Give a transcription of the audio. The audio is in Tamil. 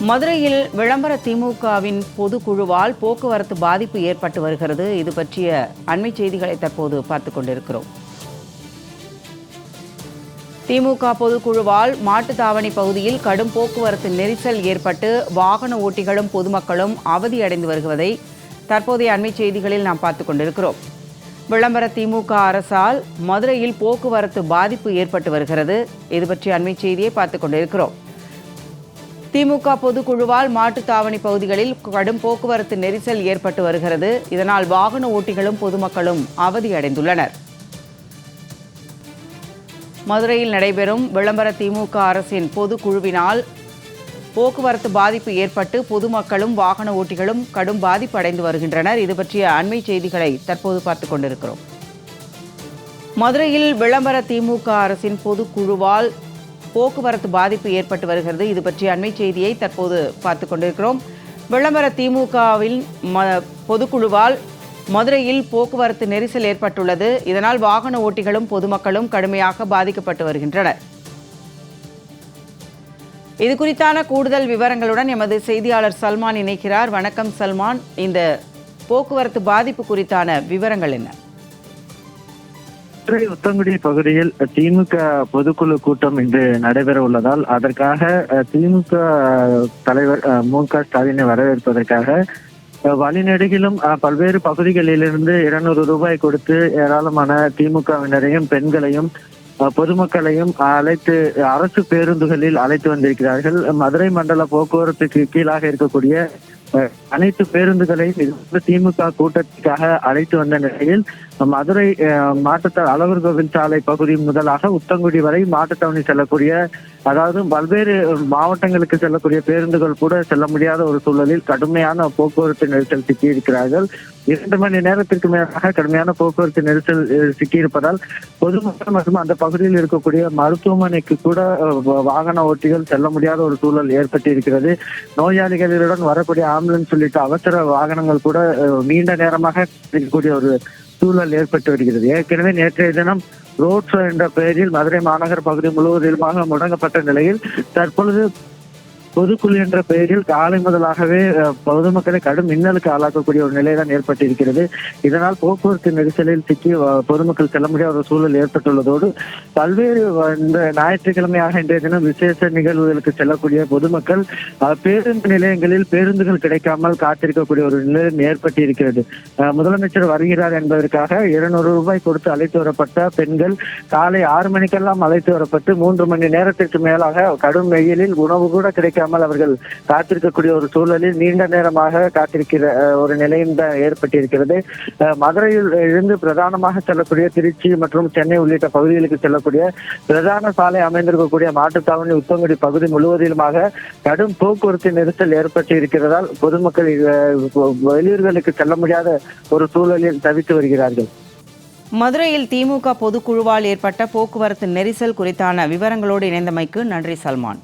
மதுரையில் விளம்பர திமுகவின் பொதுக்குழுவால் போக்குவரத்து பாதிப்பு ஏற்பட்டு வருகிறது. இது பற்றிய அண்மை செய்திகளை தற்போது பார்த்துக் கொண்டிருக்கிறோம். திமுக பொதுக்குழுவால் மாட்டுத்தாவணி பகுதியில் கடும் போக்குவரத்து நெரிசல் ஏற்பட்டு வாகன ஓட்டிகளும் பொதுமக்களும் அவதியடைந்து வருவதை தற்போதைய அண்மை செய்திகளில் நாம் பார்த்துக் கொண்டிருக்கிறோம். விளம்பர திமுக அரசால் மதுரையில் போக்குவரத்து பாதிப்பு ஏற்பட்டு வருகிறது. இது பற்றிய அண்மை செய்தியை பார்த்துக் கொண்டிருக்கிறோம். திமுக பொதுக்குழுவால் மாட்டுத்தாவணி பகுதிகளில் கடும் போக்குவரத்து நெரிசல் ஏற்பட்டு வருகிறது. இதனால் வாகன ஓட்டிகளும் பொதுமக்களும் அவதியடைந்துள்ளனர். மதுரையில் நடைபெறும் விளம்பர திமுக அரசின் பொதுக்குழுவினால் போக்குவரத்து பாதிப்பு ஏற்பட்டு பொதுமக்களும் வாகன ஓட்டிகளும் கடும் பாதிப்பு அடைந்து வருகின்றனர். இது பற்றிய அண்மை செய்திகளை தற்போது பார்த்துக் கொண்டிருக்கிறோம். மதுரையில் விளம்பர திமுக அரசின் பொதுக்குழுவால் போக்குவரத்து பாதிப்பு ஏற்பட்டு வருகிறது. இது பற்றிய அண்மை செய்தியை தற்போது பார்த்து கொண்டிருக்கிறோம். விளம்பர திமுகவில் ம பொதுக்குழுவால் மதுரையில் போக்குவரத்து நெரிசல் ஏற்பட்டுள்ளது. இதனால் வாகன ஓட்டிகளும் பொதுமக்களும் கடுமையாக பாதிக்கப்பட்டு வருகின்றனர். இது குறித்தான கூடுதல் விவரங்களுடன் எமது செய்தியாளர் சல்மான் இணைக்கிறார். வணக்கம் சல்மான். இந்த போக்குவரத்து பாதிப்பு குறித்தான விவரங்கள் என்ன? மதுரை உத்தங்குடி பகுதியில் திமுக பொதுக்குழு கூட்டம் இன்று நடைபெற உள்ளதால் அதற்காக அஹ், திமுக தலைவர் மு க ஸ்டாலினை வரவேற்பதற்காக வழிநெடுகிலும் அஹ், பல்வேறு பகுதிகளிலிருந்து இருநூறு ரூபாய் கொடுத்து ஏராளமான திமுகவினரையும் பெண்களையும் அஹ், பொதுமக்களையும் அழைத்து அரசு பேருந்துகளில் அழைத்து வந்திருக்கிறார்கள். மதுரை மண்டல போக்குவரத்துக்கு கீழாக இருக்கக்கூடிய அனைத்து பேருந்துகளையும் இது திமுக கூட்டத்திற்காக அழைத்து வந்த நிலையில் மதுரை அஹ், மாட்டுத்த அழகர் கோவில் சாலை பகுதி முதலாக உத்தங்குடி வரை மாட்டுத்தாவணி செல்லக்கூடிய அதாவது பல்வேறு மாவட்டங்களுக்கு செல்லக்கூடிய பேருந்துகள் கூட செல்ல முடியாத ஒரு சூழலில் கடுமையான போக்குவரத்து நெரிசல் சிக்கியிருக்கிறார்கள். இரண்டு மணி நேரத்திற்கு மேலாக கடுமையான போக்குவரத்து நெரிசல் சிக்கியிருப்பதால் பொதுமக்கள் மற்றும் அந்த பகுதியில் இருக்கக்கூடிய மருத்துவமனைக்கு கூட வாகன ஓட்டிகள் செல்ல முடியாத ஒரு சூழல் ஏற்பட்டு இருக்கிறது நோயாளிகளுடன் வரக்கூடிய ஆம்புலன்ஸ் உள்ளிட்ட அவசர வாகனங்கள் கூட நீண்ட நேரமாக இருக்கக்கூடிய ஒரு சூழல் ஏற்பட்டு வருகிறது. ஏற்கனவே நேற்றைய தினம் ரோட் ஷோ என்ற பெயரில் மதுரை மாநகர் பகுதி முழுவதிலுமாக முடங்கப்பட்ட நிலையில் தற்பொழுது பொதுக்குழு என்ற பெயரில் காலை முதலாகவே பொதுமக்களை கடும் மின்னலுக்கு ஆளாக்கக்கூடிய ஒரு நிலைதான் ஏற்பட்டிருக்கிறது. இதனால் போக்குவரத்து நெரிசலில் சிக்கி பொதுமக்கள் செல்ல முடியாத ஒரு சூழல் ஏற்பட்டுள்ளதோடு பல்வேறு இந்த ஞாயிற்றுக்கிழமையாக இன்றைய தினம் விசேஷ நிகழ்வுகளுக்கு செல்லக்கூடிய பொதுமக்கள் பேருந்து நிலையங்களில் பேருந்துகள் கிடைக்காமல் காத்திருக்கக்கூடிய ஒரு நிலை ஏற்பட்டிருக்கிறது. முதலமைச்சர் வருகிறார் என்பதற்காக இருநூறு ரூபாய் கொடுத்து அழைத்து வரப்பட்ட பெண்கள் காலை ஆறு மணிக்கெல்லாம் அழைத்து வரப்பட்டு மூன்று மணி நேரத்திற்கு மேலாக கடும் வெயிலில் உணவு கூட கிடைக்காமல் அவர்கள் காத்திருக்கக்கூடிய ஒரு சூழலில் நீண்ட நேரமாக காத்திருக்கிற ஒரு நிலையும் தான் ஏற்பட்டிருக்கிறது. மதுரையில் இருந்து பிரதானமாக செல்லக்கூடிய திருச்சி மற்றும் சென்னை உள்ளிட்ட பகுதிகளுக்கு செல்லக்கூடிய பிரதான சாலை அமைந்திருக்கக்கூடிய மாட்டுத்தாவணி உத்தங்குடி பகுதி முழுவதிலுமாக கடும் போக்குவரத்து நெரிசல் ஏற்பட்டு இருக்கிறதால் பொதுமக்கள் வெளியூர்களுக்கு செல்ல முடியாத ஒரு சூழலில் தவித்து வருகிறார்கள். மதுரையில் திமுக பொதுக்குழுவால் ஏற்பட்ட போக்குவரத்து நெரிசல் குறித்தான விவரங்களோடு இணைந்தமைக்கு நன்றி சல்மான்.